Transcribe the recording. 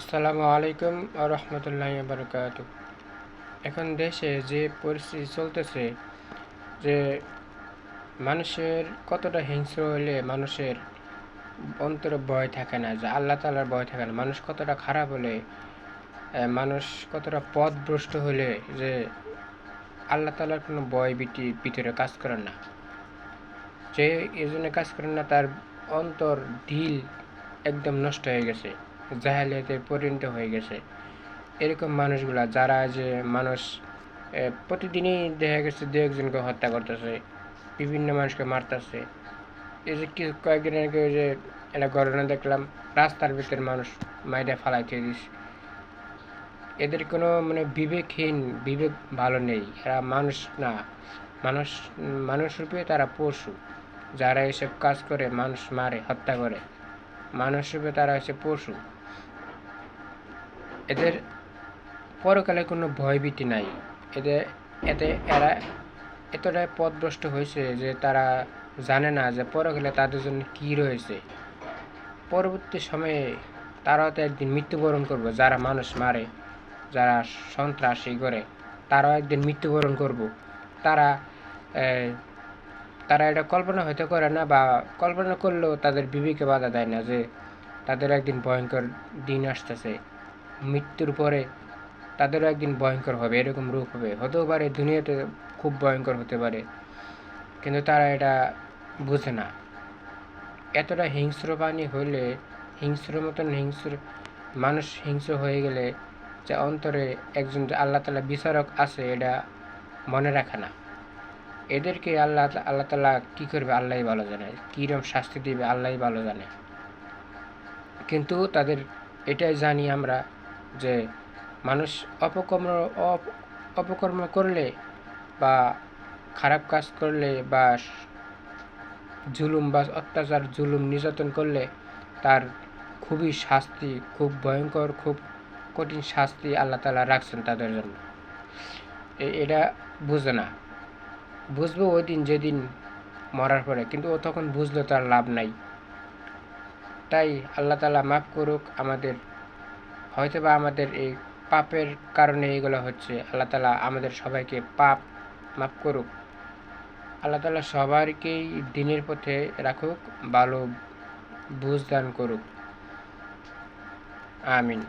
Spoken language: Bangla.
আসসালামু আলাইকুম রহমতুল্লাহ বারকাত এখন দেশে যে পরিস্থিতি চলতেছে, যে মানুষের কতটা হিংস্র হলে মানুষের অন্তরে ভয় থাকে না, যে আল্লাহ তালার ভয় থাকে না, মানুষ কতটা খারাপ হলে মানুষ কতটা পথভ্রষ্ট হলে যে আল্লাহ তালার কোনো ভয় বিটি ভিতরে কাজ করে না। যে এই জন্য কাজ করে না, তার অন্তর ঢিল একদম নষ্ট হয়ে গেছে। জাহেলিয়াতে পরিণত হয়ে গেছে। এরকম মানুষগুলা, যারা যে মানুষ প্রতিদিনই দেখা গেছে দু একজনকে হত্যা করতেছে, বিভিন্ন মানুষকে মারতেছে। এই যে কি, কয়েকদিন আগে ওই যে একটা ঘটনা দেখলাম, রাস্তার ভিতরে মানুষ মাইরে ফালাইতে দিস এদের কোনো মানে বিবেকহীন, বিবেক ভালো নেই। এরা মানুষ না, মানুষ মানুষ রূপে তারা পশু। যারা এসব কাজ করে, মানুষ মারে, হত্যা করে। মানুষ রূপে তারা হচ্ছে পশু। এদের পরকালে কোনো ভয়ভীতি নাই। এদের এতে এরা এতটাই পথভ্রষ্ট হয়েছে যে তারা জানে না যে পরকালে তাদের জন্য কী রয়েছে। পরবর্তী সময়ে তারাও তো একদিন মৃত্যুবরণ করবে, যারা মানুষ মারে, যারা সন্ত্রাসী করে, তারাও একদিন মৃত্যুবরণ করব। তারা তারা এটা কল্পনা হয়তো করে না বা কল্পনা করলেও তাদের বিবেকে বাধা দেয় না যে তাদের একদিন ভয়ঙ্কর দিন আসতেছে। মৃত্যুর পরে তাদেরও একদিন ভয়ঙ্কর হবে, এরকম রূপ হবে। হতেও পারে দুনিয়াতে খুব ভয়ঙ্কর হতে পারে, কিন্তু তারা এটা বুঝে না। এতটা হিংস্র প্রাণী হলে, হিংস্র মতন হিংস্র মানুষ হিংস্র হয়ে গেলে যে অন্তরে একজন আল্লাহ তালা বিচারক আছে, এটা মনে রাখে না। এদেরকে আল্লাহ আল্লাহ তালা কী করবে, আল্লাহই ভালো জানে। কীরকম শাস্তি দিবে, আল্লাহই ভালো জানে। কিন্তু তাদের এটাই জানি আমরা যে মানুষ অপকর্ম, অপ- অপকর্ম করলে বা খারাপ কাজ করলে বা জুলুম বা অত্যাচার, জুলুম নির্যাতন করলে তার খুবই শাস্তি, খুব ভয়ঙ্কর, খুব কঠিন শাস্তি আল্লাহ তালা রাখছেন তাদের জন্য। এটা বুঝে না। বুঝব ওই দিন যেদিন মরার পরে, কিন্তু ও তখন বুঝলে তার লাভ নাই। তাই আল্লাহ তালা মাফ করুক আমাদের হয়তো বা আমাদের এই পাপের কারণে এইগুলো হচ্ছে। আল্লাহ তালা আমাদের সবাইকে পাপ মাফ করুক। আল্লাহ তালা সবারকেই দিনের পথে রাখুক, ভালো বুঝ দান করুক। আমিন।